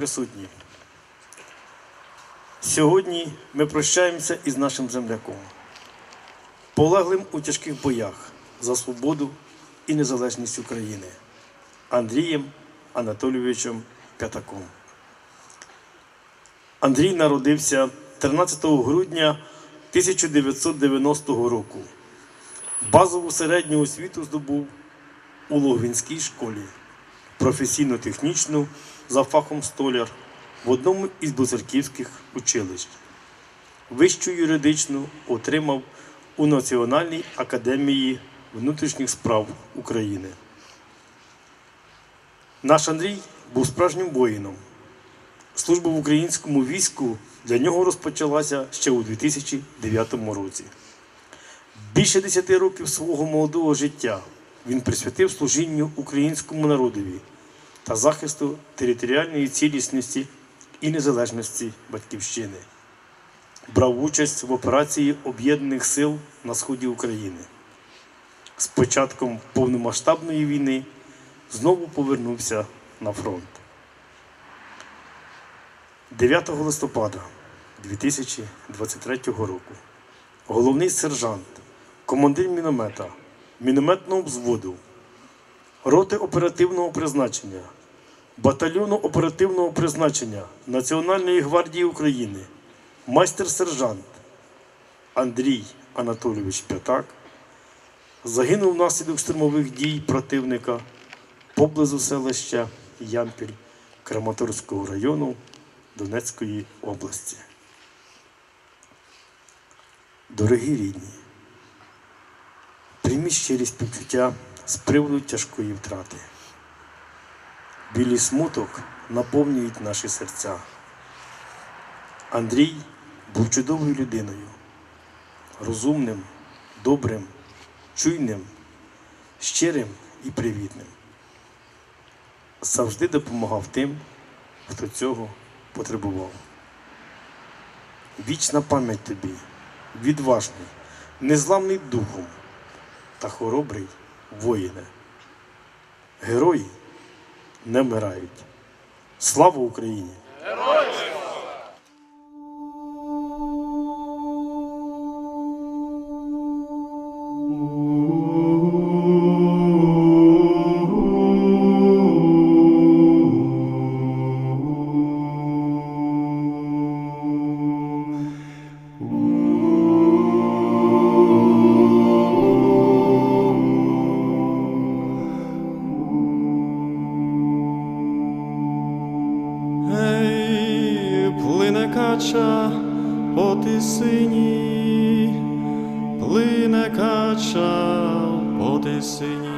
присутні, сьогодні ми прощаємося із нашим земляком, полеглим у тяжких боях за свободу і незалежність України Андрієм Анатолійовичем П'ятаком. Андрій народився 13 грудня 1990 року. Базову середню освіту здобув у Логвинській школі професійно-технічну за фахом столяр в одному із бузерківських училищ. Вищу юридичну отримав у Національній академії внутрішніх справ України. Наш Андрій був справжнім воїном. Служба в українському війську для нього розпочалася ще у 2009 році. Більше 10 років свого молодого життя він присвятив служінню українському народові та захисту територіальної цілісності і незалежності Батьківщини. Брав участь в операції Об'єднаних сил на сході України. З початком повномасштабної війни знову повернувся на фронт. 9 листопада 2023 року головний сержант, командир міномета, мінометного взводу, роти оперативного призначення, батальйону оперативного призначення Національної гвардії України, майстер-сержант Андрій Анатолійович П'ятак загинув внаслідок штурмових дій противника поблизу селища Ямпіль Краматорського району Донецької області. Дорогі рідні, прийміть щирі співчуття з приводу тяжкої втрати. Білі смуток наповнюють наші серця. Андрій був чудовою людиною, розумним, добрим, чуйним, щирим і привітним. Завжди допомагав тим, хто цього потребував. Вічна пам'ять тобі, відважний, незламний духом та хоробрий воїне. Герої не вмирають. Слава Україні! Ей, по тисині, плине кача по тисині.